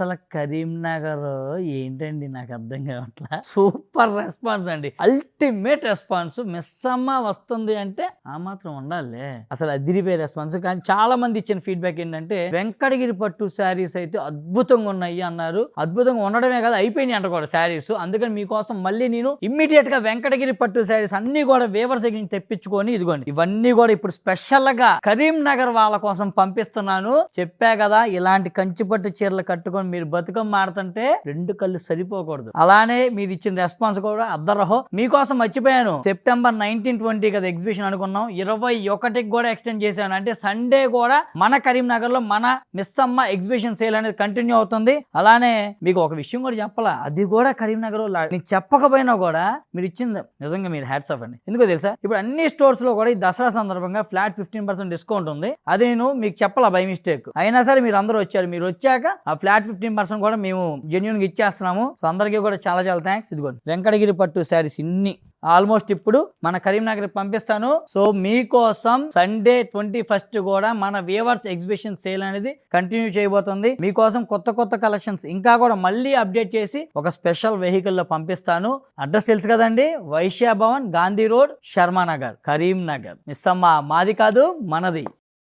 అసలు కరీంనగర్ ఏంటండి నాకు అర్థం కావట్లా? సూపర్ రెస్పాన్స్ అండి. అల్టిమేట్ రెస్పాన్స్ మిస్ అమ్మ వస్తుంది అంటే ఆ మాత్రం ఉండాలి అసలు అదిరిపోయే రెస్పాన్స్. కానీ చాలా మంది ఇచ్చిన ఫీడ్బ్యాక్ ఏంటంటే వెంకటగిరి పట్టు శారీస్ అయితే అద్భుతంగా ఉన్నాయి అన్నారు. అద్భుతంగా ఉండడమే కాదు అయిపోయినాయి అంట కూడా శారీస్. అందుకని మీకోసం మళ్ళీ నేను ఇమ్మీడియట్గా వెంకటగిరి పట్టు శారీస్ అన్ని కూడా వేవర్ దగ్గర తెప్పించుకొని ఇదిగోండి ఇవన్నీ కూడా ఇప్పుడు స్పెషల్గా కరీంనగర్ వాళ్ళ కోసం పంపిస్తున్నాను. చెప్పా కదా ఇలాంటి కంచిపట్టు చీరలు కట్టుకొని మీరు బతుకమ్మ ఆడుతుంటే రెండు కళ్ళు సరిపోకూడదు. అలానే మీరు ఇచ్చిన రెస్పాన్స్ కూడా అద్దరహో మీకోసం మర్చిపోయాను. సెప్టెంబర్ నైన్టీన్ ట్వంటీ కదా ఎగ్జిబిషన్ అనుకున్నాం. ఇరవై ఒకటికి కూడా ఎక్స్టెండ్ చేశాను. అంటే సండే కూడా మన కరీంనగర్లో మన మిస్ అమ్మ ఎగ్జిబిషన్ సేల్ అనేది కంటిన్యూ అవుతుంది. అలానే మీకు ఒక విషయం కూడా చెప్పాలా? అది కూడా కరీంనగర్ నేను చెప్పకపోయినా కూడా మీరు ఇచ్చింది నిజంగా మీరు హ్యాట్స్ ఆఫ్ అండి. ఎందుకో తెలుసా? ఇప్పుడు అన్ని స్టోర్స్లో కూడా ఈ దసరా సందర్భంగా ఫ్లాట్ ఫిఫ్టీన్ పర్సెంట్ డిస్కౌంట్ ఉంది. అది నేను మీకు చెప్పాలా బై మిస్టేక్? అయినా సరే మీరు అందరూ వచ్చారు. మీరు వచ్చాక ఆ ఫ్లాట్ ఫిఫ్టీన్ పర్సెంట్ కూడా మేము జెన్యున్గా ఇచ్చేస్తున్నాము. సో అందరికీ కూడా చాలా చాలా థ్యాంక్స్. ఇదిగోండి. వెంకటగిరి పట్టు శారీస్ ఇన్ని. ఆల్మోస్ట్ ఇప్పుడు మన కరీంనగర్ పంపిస్తాను. సో మీకోసం సండే ట్వంటీ ఫస్ట్ కూడా మన వేవర్స్ ఎగ్జిబిషన్ సేల్ అనేది కంటిన్యూ చేయబోతుంది. మీకోసం కొత్త కొత్త కలెక్షన్స్ ఇంకా కూడా మళ్ళీ అప్డేట్ చేసి ఒక స్పెషల్ వెహికల్లో పంపిస్తాను. అడ్రస్ తెలుసు కదండి? వైశ్య భవన్ గాంధీ రోడ్ శర్మానగర్ కరీంనగర్. మిస్ అమ్మ మాది కాదు మనది.